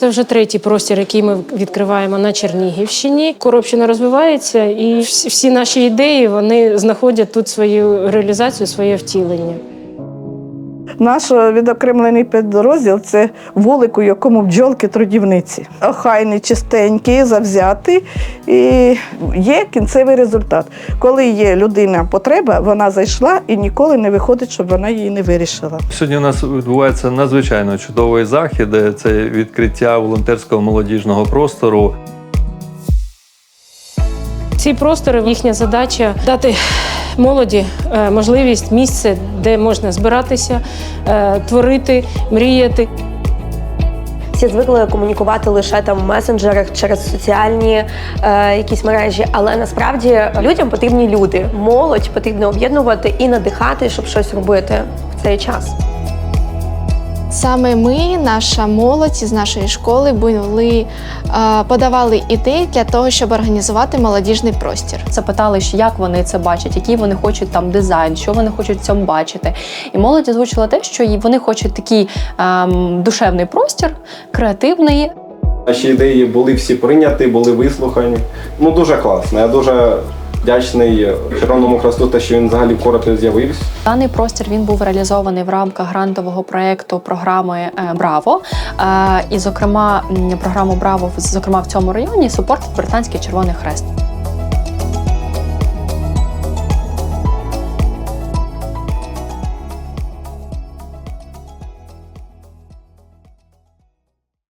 Це вже третій простір, який ми відкриваємо на Чернігівщині. Коробщина розвивається, і всі, наші ідеї вони знаходять тут свою реалізацію, своє втілення. Наш відокремлений підрозділ це вулик, у якому бджолки трудівниці. Охайний, чистенький, завзятий. І є кінцевий результат. Коли є людина потреба, вона зайшла і ніколи не виходить, щоб вона її не вирішила. Сьогодні у нас відбувається надзвичайно чудовий захід. Це відкриття волонтерського молодіжного простору. Ці простори їхня задача дати молоді е, можливість місце, де можна збиратися, е, творити, мріяти. Всі звикли комунікувати лише там в месенджерах через соціальні е, якісь мережі, але насправді людям потрібні люди. Молодь потрібно об'єднувати і надихати, щоб щось робити в цей час. Саме ми, наша молодь з нашої школи, були е, подавали ідеї для того, щоб організувати молодіжний простір. запитали, що як вони це бачать, який вони хочуть там дизайн, що вони хочуть в цьому бачити. І молодь озвучила те, що й- вони хочуть такий ем, душевний простір, креативний, Наші ідеї були всі прийняті, були вислухані. Ну дуже класно. Я дуже вдячний Червоному Хресту, те, що він взагалі в Коропі з'явився. Даний простір він був реалізований в рамках грантового проєкту програми е, Браво. Е, І, зокрема, програму Браво, зокрема в цьому районі, супортить британський Червоний Хрест.